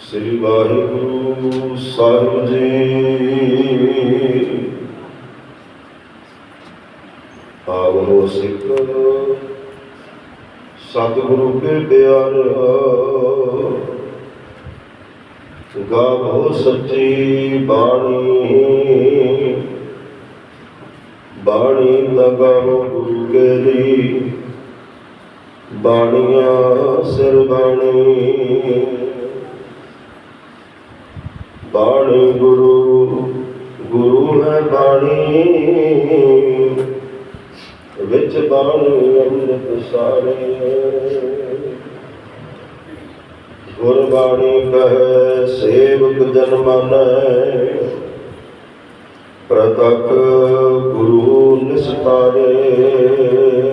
ਸ੍ਰੀ ਵਾਹਿਗੁਰੂ ਸਾਹਿਬ ਜੀ। ਆਵੋ ਸਿੱਖ ਸਤਿਗੁਰੂ ਕੇ ਪਿਆਰਿਆ ਗਾਵੋ ਸੱਚੀ ਬਾਣੀ। ਬਾਣੀ ਲਗਾਵੋ ਗੁਰੂ ਕੇ ਦੀ। ਬਾਣੀਆਂ ਸਿਰ ਬਾਣੀ। ਬਾਣੀ ਗੁਰੂ ਗੁਰੂ ਹੈ ਬਾਣੀ ਵਿੱਚ ਬਾਣੀ ਅੰਮ੍ਰਿਤ ਸਾਰੇ। ਗੁਰਬਾਣੀ ਕਹੈ, ਸੇਵਕ ਜਨ ਮਾਨੈ। ਪ੍ਰਤਖ ਗੁਰੂ ਨਿਸਤਾਰੇ।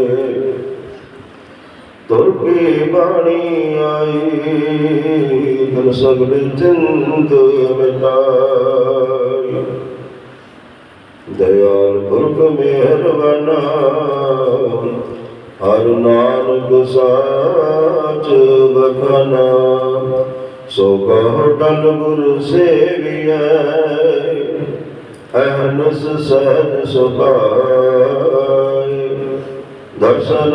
ਤੁਰ ਬਾਣੀ ਆਈ ਦਿਨ ਸਗਲ ਚਿੰਤ ਮਿਟਾਈ। ਦਇਆਲ ਪੁਰਖ ਮਿਹਰਬਾਨਾ, ਹਰ ਨਾਨਕ ਸਾਚ ਬਖਨਾ। ਸੋ ਕਹੋ ਟਲ ਗੁਰ ਸੇਵੀਐ, ਅਹਨਸ ਸਹਿਜ ਸੁਭਾਇ ਦਰਸ਼ਨ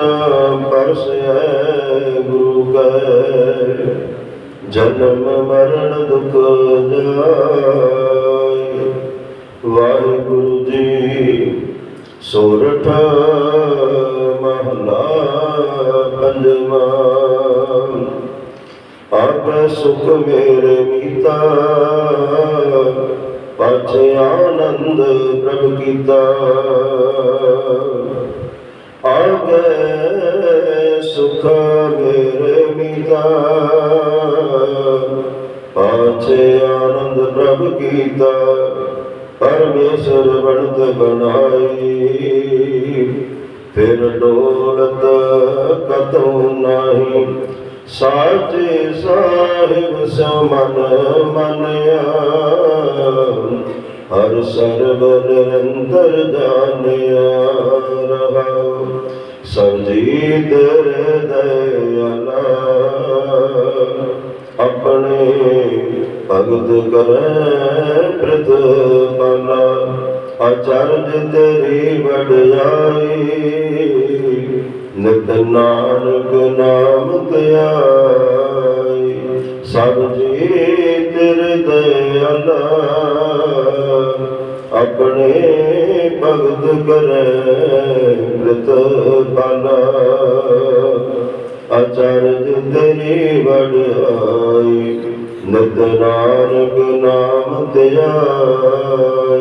ਪਰਸੈ ਗੁਰੂ ਕੈ, ਜਨਮ ਮਰਨ ਦੁਖ ਜਾਇ ਵਾਹਿਗੁਰੂ ਜੀ, ਸੋਰਠ ਮਹਲਾ ਪੰਜਵਾ। ਆਪੇ ਸੁਖ ਮੇਰੇ ਮੀਤਾ, ਪਾਛੇ ਆਨੰਦ ਪ੍ਰਭ ਕੀਤਾ। ਪਰਮੇਸ਼ਰ ਬਣਾਈ ਫਿਰ ਡੋਲਤ ਕਤਉ ਨਾਹੀ ਸਾਚੇ ਸਾਹਿਬ ਸਮਨ ਮਨਿਆ ਹਰ ਸਰਬ ਨਿਰੰਤਰ ਜਾਣਿਆ। ਰਹਾ ਸਬਜੀ ਦਇਆਲਾ ਆਪਣੇ ਭਗਤ ਕਰੈ ਪ੍ਰਤਪਾਲਾ ਅਚਰਜ ਤੇਰੀ ਵਡਿਆਈ, ਨਿਤ ਨਾਨਕ ਨਾਮ ਧਿਆਈ ਸਭ ਜੀ ਤੇਰੇ ਦਇਆਲਾ ਆਪਣੇ ਭਗਤ ਕਰੈ ਪ੍ਰਤਪਾਲਾ ਅਚਰਜ ਤੇਰੀ ਵਡਿਆਈ, ਨਿਤ ਨਾਨਕ ਨਾਮ ਧਿਆਈ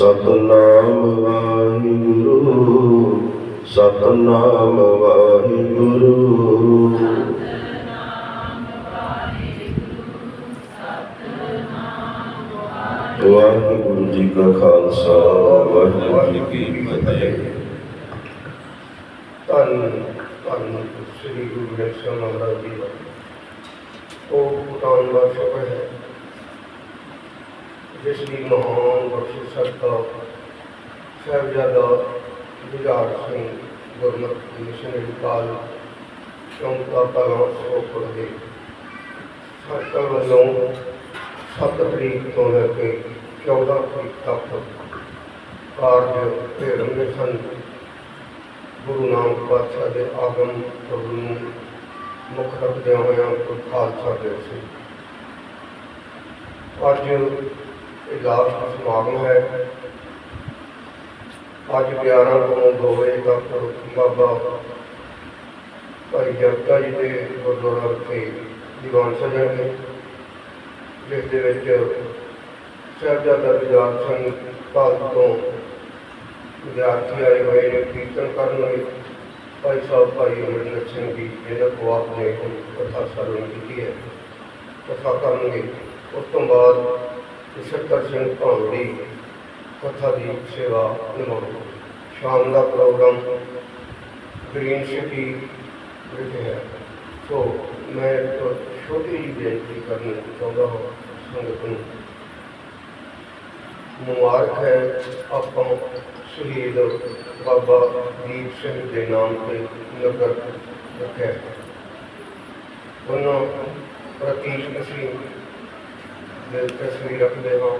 ਸਤਨਾਮ ਵਾਹਿਗੁਰੂ ਸਤਨਾਮ ਵਾਹਿਗੁਰੂ। ਵਾਹਿਗੁਰੂ ਜੀ ਕਾ ਖਾਲਸਾ, ਵਾਹਿਗੁਰੂ ਜੀ ਕੀ ਫਤਿਹ। ਧੰਨ ਧੰਨ ਸ੍ਰੀ ਗੁਰੂ ਗ੍ਰੰਥ ਸਾਹਿਬ ਮਹਾਰਾਜ ਜੀ ਉਹ ਪੁਰਾਣ ਦਾ ਸ਼ਬਦ ਹੈ। ਜਿਸ ਦੀ ਮਹਾਨ ਬਖਸ਼ਿਸ਼ ਸਦਕਾ ਸਾਹਿਬਜ਼ਾਦਾ ਜੁਝਾਰ ਸਿੰਘ ਗੁਰਮਤਿ ਮਿਸ਼ਨਰੀ ਕਾਲ ਚੌਂਕਾ ਕਲਾਂ ਸੋਪੜ ਦੇ ਸਰਕਾਰ ਵੱਲੋਂ 7 ਤਰੀਕ ਤੋਂ ਲੈ ਕੇ 14 ਤਰੀਕ ਤੱਕ ਕਾਰਜ ਭੇੜਨ ਸਨ। ਗੁਰੂ ਨਾਨਕ ਪਾਤਸ਼ਾਹ ਦੇ ਆਗਮ ਪੁਰਬ ਨੂੰ ਮੁੱਖ ਰੱਖਦਿਆਂ ਹੋਇਆਂ ਕੋਈ ਖਾਲਸਾ ਦਿਵਸ ਸੀ ਅੱਜ ਇਹ ਲਾਸਟ ਸਮਾਗਮ ਹੈ। ਅੱਜ 11 ਤੋਂ 2 ਵਜੇ ਤੱਕ ਬਾਬਾ ਭਾਈ ਜਗਤਾ ਜੀ ਦੇ ਗੁਰਦੁਆਰਾ ਤੇ ਦੀਵਾਨ ਸਜਾਂਗੇ, ਜਿਸ ਦੇ ਵਿੱਚ ਸਾਹਿਬਜ਼ਾਦਾ ਵਿਜਾਤ ਸਿੰਘ ਕਾਲ ਤੋਂ ਵਿਦਿਆਰਥੀ ਆਏ ਹੋਏ ਨੇ, ਕੀਰਤਨ ਕਰਨ ਲਈ। ਭਾਈ ਸਾਹਿਬ, ਭਾਈ ਅਮਰਿੰਦਰ ਸਿੰਘ ਜੀ ਜਿਹਨਾਂ ਕੋ ਆਪ ਨੇ ਕਥਾ ਸਰਵਣ ਕੀਤੀ ਹੈ। ਕਥਾ ਕਰਨਗੇ। ਉਸ ਤੋਂ ਬਾਅਦ ਨਛੱਤਰ ਸਿੰਘ ਭਾਂਵੜੀ ਕਥਾ ਦੀ ਸੇਵਾ ਨਿਭਾਉਣਗੇ ਸ਼ਾਮ ਦਾ ਪ੍ਰੋਗਰਾਮ ਗ੍ਰੀਨ ਸਿਟੀ ਵਿਖੇ ਹੈ। ਸੋ ਮੈਂ ਇੱਕ ਛੋਟੀ ਜਿਹੀ ਬੇਨਤੀ ਕਰਨੀ ਚਾਹੁੰਦਾ ਹਾਂ ਸੰਗਤ ਨੂੰ। ਮੁਬਾਰਕ ਹੈ ਆਪਾਂ ਸ਼ਹੀਦ ਬਾਬਾ ਦੀਪ ਸਿੰਘ ਦੇ ਨਾਮ ਤੇ ਨਗਰ ਰੱਖਿਆ। ਹੈ। ਉਹਨਾਂ ਪ੍ਰਤੀ ਅਸੀਂ ਦਿਲ ਤਸਵੀਰ ਰੱਖਦੇ ਹਾਂ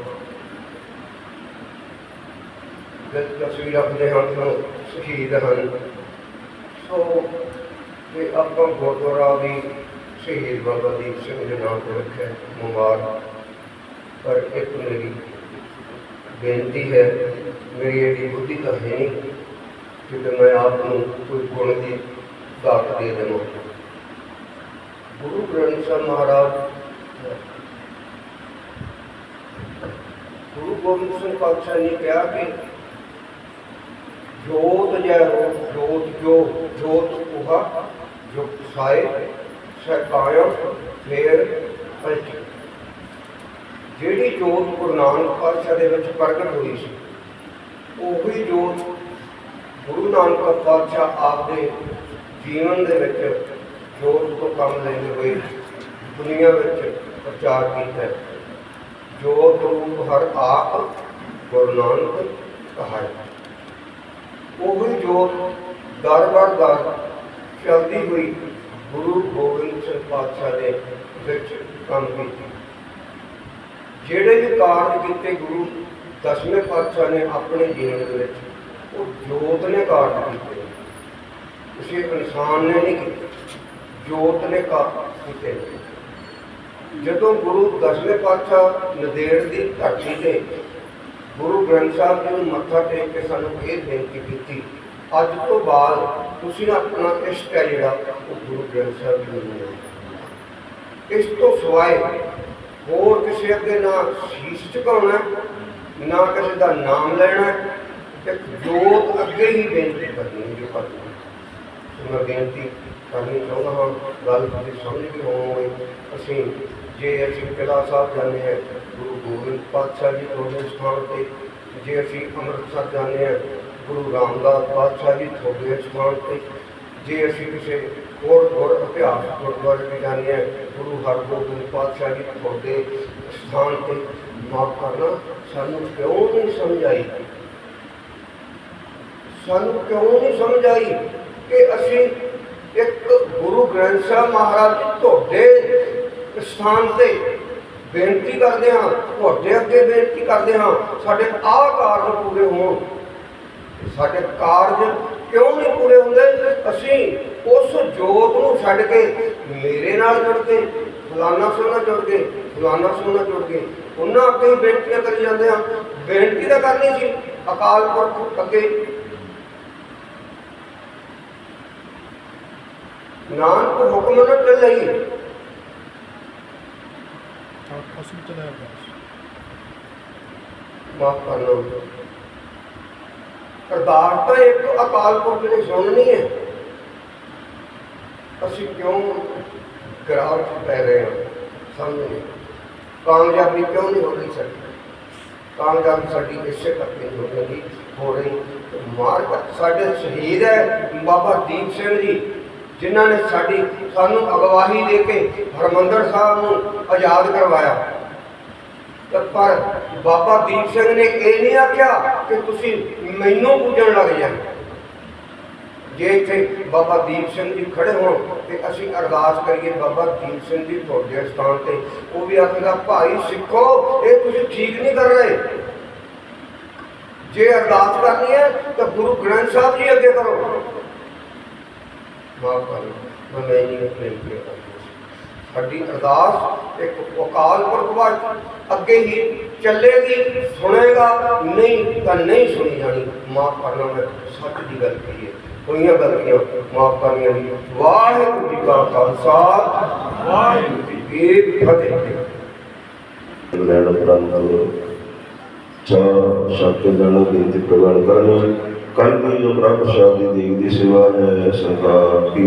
ਦਿਲ ਤਸਵੀਰ ਰੱਖਦੇ ਹਾਂ ਕਿ ਸ਼ਹੀਦ ਹਨ ਸੋ ਤੇ ਆਪਾਂ ਗੁਰਦੁਆਰਾ ਵੀ ਸ਼ਹੀਦ ਬਾਬਾ ਦੀਪ ਸਿੰਘ ਦੇ ਨਾਮ ਤੇ ਰੱਖਿਆ, ਮੁਬਾਰਕ। ਪਰ ਇੱਕ ਮੇਰੀ ਬੇਨਤੀ ਹੈ, ਮੇਰੀ ਇਹਦੀ ਬੁੱਧੀ ਤਾਂ ਹੈ ਨਹੀਂ ਕਿ ਮੈਂ ਆਪ ਨੂੰ ਕੋਈ ਗੁਣ ਦੀ ਦਾਤ ਦੇ ਦੇਵਾਂ। ਗੁਰੂ ਗ੍ਰੰਥ ਸਾਹਿਬ ਮਹਾਰਾਜ ਗੁਰੂ ਗੋਬਿੰਦ ਸਿੰਘ ਪਾਤਸ਼ਾਹ ਨੇ ਕਿਹਾ ਕਿ ਜੋਤ ਜੈ ਹੋ ਜੋਤ ਜੋ, ਜੋਤ ਉਹਾ ਜੋ ਸਾਏ ਸਕਾਇਆ ਫੇਰ ਪਲਟੀ ਜਿਹੜੀ ਜੋਤ ਗੁਰੂ ਨਾਨਕ ਪਾਤਸ਼ਾਹ ਦੇ ਵਿੱਚ ਪ੍ਰਗਟ ਹੋਈ ਸੀ, ਉਹੀ ਜੋਤ ਗੁਰੂ ਨਾਨਕ ਪਾਤਸ਼ਾਹ ਆਪ ਦੇ ਜੀਵਨ ਦੇ ਵਿੱਚ ਜੋਤ ਤੋਂ ਕੰਮ ਲੈਂਦੇ ਹੋਏ ਦੁਨੀਆ ਵਿੱਚ ਪ੍ਰਚਾਰ ਕੀਤਾ ਹੈ। ਜੋਤ ਰੂਪ ਹਰ ਆਪ ਗੁਰੂ ਨਾਨਕ ਕਹਾਏ ਉਹੀ ਜੋਤ ਦਰ ਬਰ ਦਰ ਚਲਦੀ ਹੋਈ ਗੁਰੂ ਗੋਬਿੰਦ ਸਿੰਘ ਪਾਤਸ਼ਾਹ ਦੇ ਵਿੱਚ ਕੰਮ ਕੀਤੀ। ਜਿਹੜੇ ਵੀ ਕਾਰਜ ਕੀਤੇ ਗੁਰੂ ਦਸਵੇਂ ਪਾਤਸ਼ਾਹ ਨੇ ਆਪਣੇ ਜੀਵਨ ਦੇ ਵਿੱਚ, ਉਹ ਜੋਤ ਨੇ ਕਾਰਜ ਕੀਤੇ। ਕਿਸੇ ਇਨਸਾਨ ਨੇ ਨਹੀਂ ਕੀਤੇ, ਜੋਤ ਨੇ ਕਾਰਜ ਕੀਤੇ। ਜਦੋਂ ਗੁਰੂ ਦਸਵੇਂ ਪਾਤਸ਼ਾਹ ਨਦੇੜ ਦੀ ਧਰਤੀ ਤੇ ਗੁਰੂ ਗ੍ਰੰਥ ਸਾਹਿਬ ਜੀ ਨੂੰ ਮੱਥਾ ਟੇਕ ਕੇ ਸਾਨੂੰ ਇਹ ਬੇਨਤੀ ਕੀਤੀ ਅੱਜ ਤੋਂ ਬਾਅਦ ਤੁਸੀਂ ਆਪਣਾ ਇਸ਼ਟ ਹੈ ਜਿਹੜਾ ਉਹ ਗੁਰੂ ਗ੍ਰੰਥ ਸਾਹਿਬ ਜੀ ਨੂੰ ਦਿਓ। ਇਸ ਤੋਂ ਸਿਵਾਏ ਹੋਰ ਕਿਸੇ ਅੱਗੇ ਨਾ ਸ਼ੀਸ਼ ਝੁਕਾਉਣਾ ਨਾ ਕਿਸੇ ਦਾ ਨਾਮ ਲੈਣਾ ਹੈ, ਜੋਤ ਅੱਗੇ ਹੀ ਬੇਨਤੀ ਕਰਨੀ ਹੈ ਜੋ ਕਰਨੀ ਹੈ। ਮੈਂ ਬੇਨਤੀ ਕਰਨੀ ਚਾਹੁੰਦਾ ਹਾਂ, ਗੱਲ ਤੁਸੀਂ ਸਮਝ ਕੇ ਹੋਵੋਗੇ ਅਸੀਂ ਜੇ ਅਸੀਂ ਕਿਲਾ ਸਾਹਿਬ ਜਾਂਦੇ ਹਾਂ, ਗੁਰੂ ਗੋਬਿੰਦ ਪਾਤਸ਼ਾਹ ਜੀ ਤੁਹਾਡੇ ਸਥਾਨ ਤੇ, ਜੇ ਅਸੀਂ ਅੰਮ੍ਰਿਤਸਰ ਜਾਂਦੇ ਹਾਂ, ਗੁਰੂ ਰਾਮਦਾਸ ਪਾਤਸ਼ਾਹ ਜੀ ਤੁਹਾਡੇ ਸਥਾਨ ਤੇ, ਜੇ ਅਸੀਂ ਕਿਸੇ ਹੋਰ ਹੋਰ ਇਤਿਹਾਸ ਗੁਰਦੁਆਰੇ ਵੀ ਜਾਂਦੇ ਹਾਂ, ਗੁਰੂ ਹਰਗੋਬਿੰਦ ਪਾਤਸ਼ਾਹ ਜੀ ਤੁਹਾਡੇ ਸਥਾਨ ਤੇ ਮਾਫ ਕਰਨਾ ਸਾਨੂੰ ਕਿਉਂ ਨਹੀਂ ਸਮਝ ਆਈ ਸਾਨੂੰ ਕਿਉਂ ਨਹੀਂ ਸਮਝ ਆਈ ਕਿ ਅਸੀਂ ਇੱਕ ਗੁਰੂ ਗ੍ਰੰਥ ਸਾਹਿਬ ਮਹਾਰਾਜ ਤੁਹਾਡੇ ਸਥਾਨ ਤੇ ਬੇਨਤੀ ਕਰਦੇ ਹਾਂ, ਤੁਹਾਡੇ ਅੱਗੇ ਬੇਨਤੀ ਕਰਦੇ ਹਾਂ, ਸਾਡੇ ਆਹ ਕਾਰਜ ਪੂਰੇ ਹੋਣ। ਸਾਡੇ ਕਾਰਜ ਕਿਉਂ ਨਹੀਂ ਪੂਰੇ ਹੁੰਦੇ? ਅਸੀਂ ਉਸ ਜੋਤ ਨੂੰ ਛੱਡ ਕੇ ਮੇਰੇ ਨਾਲ ਜੁੜ ਕੇ, ਫਲਾਨਾ ਸੋਨਾ ਜੁੜ ਕੇ, ਫਲਾਨਾ ਸੋਨਾ ਜੁੜ ਕੇ ਉਹਨਾਂ ਅੱਗੇ ਹੀ ਬੇਨਤੀਆਂ ਕਰੀ ਜਾਂਦੇ ਹਾਂ। ਬੇਨਤੀ ਤਾਂ ਕਰਨੀ ਸੀ, ਅਕਾਲ ਪੁਰਖ ਅੱਗੇ ਨਾਨਕ ਹੁਕਮ ਨਾ ਚੱਲਈ ਫਸਲ ਚਲਾਇਆ ਗਿਆ ਮਾਫ ਕਰਨਾ ਅਰਦਾਸ ਤਾਂ ਇੱਕ ਅਕਾਲ ਪੁਰਖ ਨੇ ਸੁਣਨੀ ਹੈ ਅਸੀਂ ਕਿਉਂ ਗਰਾਵ ਚ ਪੈ ਰਹੇ ਹਾਂ ਸਮਝ ਨਹੀਂ ਕਾਮਯਾਬੀ ਕਿਉਂ ਨਹੀਂ ਹੋ ਰਹੀ ਸਾਡੀ ਕਾਮਯਾਬੀ ਸਾਡੀ ਇਸੇ ਕਰਕੇ ਨਹੀਂ ਹੋ ਰਹੀ ਹੋ ਰਹੀ ਮਾਰਕ ਸਾਡੇ ਸ਼ਹੀਦ ਹੈ ਬਾਬਾ ਦੀਪ ਸਿੰਘ ਜੀ ਜਿਨ੍ਹਾਂ ਨੇ ਸਾਡੀ, ਸਾਨੂੰ ਅਗਵਾਹੀ ਦੇ ਕੇ ਹਰਮੰਦਰ ਸਾਹਿਬ ਨੂੰ ਆਜ਼ਾਦ ਕਰਵਾਇਆ। ਪਰ ਬਾਬਾ ਦੀਪ ਸਿੰਘ ਨੇ ਇਹ ਨਹੀਂ ਆਖਿਆ ਕਿ ਤੁਸੀਂ ਮੈਨੂੰ ਪੂਜਣ ਲੱਗ ਜਾ ਜੇ ਇੱਥੇ ਬਾਬਾ ਦੀਪ ਸਿੰਘ ਜੀ ਖੜੇ ਹੋਣ ਤੇ ਅਸੀਂ ਅਰਦਾਸ ਕਰੀਏ, ਬਾਬਾ ਦੀਪ ਸਿੰਘ ਜੀ ਤੁਹਾਡੇ ਸਥਾਨ ਤੇ, ਉਹ ਵੀ ਆਖੇਗਾ ਭਾਈ ਸਿੱਖੋ, ਇਹ ਤੁਸੀਂ ਠੀਕ ਨਹੀਂ ਕਰ ਰਹੇ। ਜੇ ਅਰਦਾਸ ਕਰਨੀ ਹੈ, ਤਾਂ ਗੁਰੂ ਗ੍ਰੰਥ ਸਾਹਿਬ ਜੀ ਅੱਗੇ ਕਰੋ। ਮਾਫ ਕਰੋ ਮੈਂ ਨਹੀਂ ਪ੍ਰੇਮ ਕਰਦਾ ਸਾਡੀ ਅਰਦਾਸ ਇੱਕ ਅਕਾਲ ਪੁਰਖ ਵੱਲ ਅੱਗੇ ਹੀ ਚੱਲੇਗੀ, ਸੁਣੇਗਾ, ਨਹੀਂ ਤਾਂ ਨਹੀਂ ਸੁਣੀ ਜਾਣੀ। ਮਾਫ ਕਰਨਾ ਮੈਂ ਸੱਚ ਦੀ ਗੱਲ ਕਹੀ ਹੈ। ਹੋਈਆਂ ਗਲਤੀਆਂ ਮਾਫ ਕਰਨੀਆਂ ਜੀ ਵਾਹਿਗੁਰੂ ਜੀ ਕਾ ਖਾਲਸਾ। ਵਾਹਿਗੁਰੂ ਜੀ ਕੀ ਫਤਿਹ। ਲੈਣ ਉਪਰੰਤ ਚਾਹ ਛਕ ਕੇ ਜਾਣਾ ਪ੍ਰਵਾਨ ਕਰਨੀ। ਕੱਲ ਦੀ ਜੋ ਪ੍ਰਭੂ ਸ਼ਾਦੀ ਦੀ ਦੀ ਸੇਵਾ ਹੈ ਸਰਕਾਰ ਕੀ